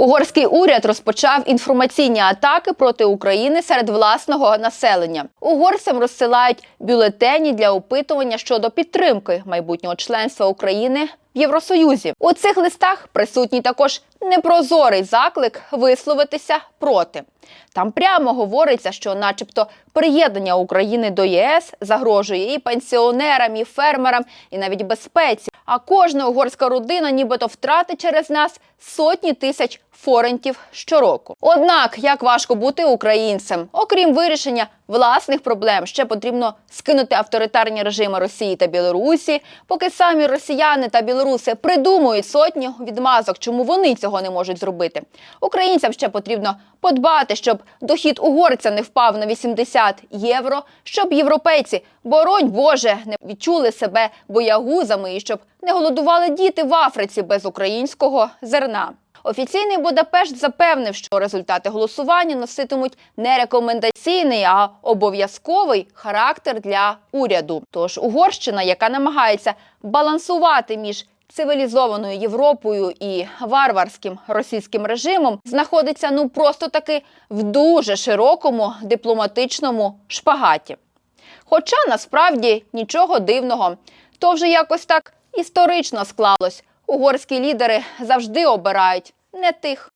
Угорський уряд розпочав інформаційні атаки проти України серед власного населення. Угорцям розсилають бюлетені для опитування щодо підтримки майбутнього членства України в Євросоюзі. У цих листах присутній також непрозорий заклик висловитися проти. Там прямо говориться, що, начебто, приєднання України до ЄС загрожує і пенсіонерам, і фермерам, і навіть безпеці. А кожна угорська родина нібито втратить через нас сотні тисяч форентів щороку. Однак, як важко бути українцем, окрім вирішення власних проблем, ще потрібно скинути авторитарні режими Росії та Білорусі, поки самі росіяни та білоруси придумують сотні відмазок, чому вони цього не можуть зробити. Українцям ще потрібно подбати, щоб дохід угорця не впав на 80 євро, щоб європейці, боронь Боже, не відчули себе боягузами і щоб не голодували діти в Африці без українського зерна. Офіційний Будапешт запевнив, що результати голосування носитимуть не рекомендаційний, а обов'язковий характер для уряду. Тож Угорщина, яка намагається балансувати між цивілізованою Європою і варварським російським режимом, знаходиться ну просто таки в дуже широкому дипломатичному шпагаті. Хоча насправді нічого дивного, то вже якось так історично склалось. Угорські лідери завжди обирають не тих.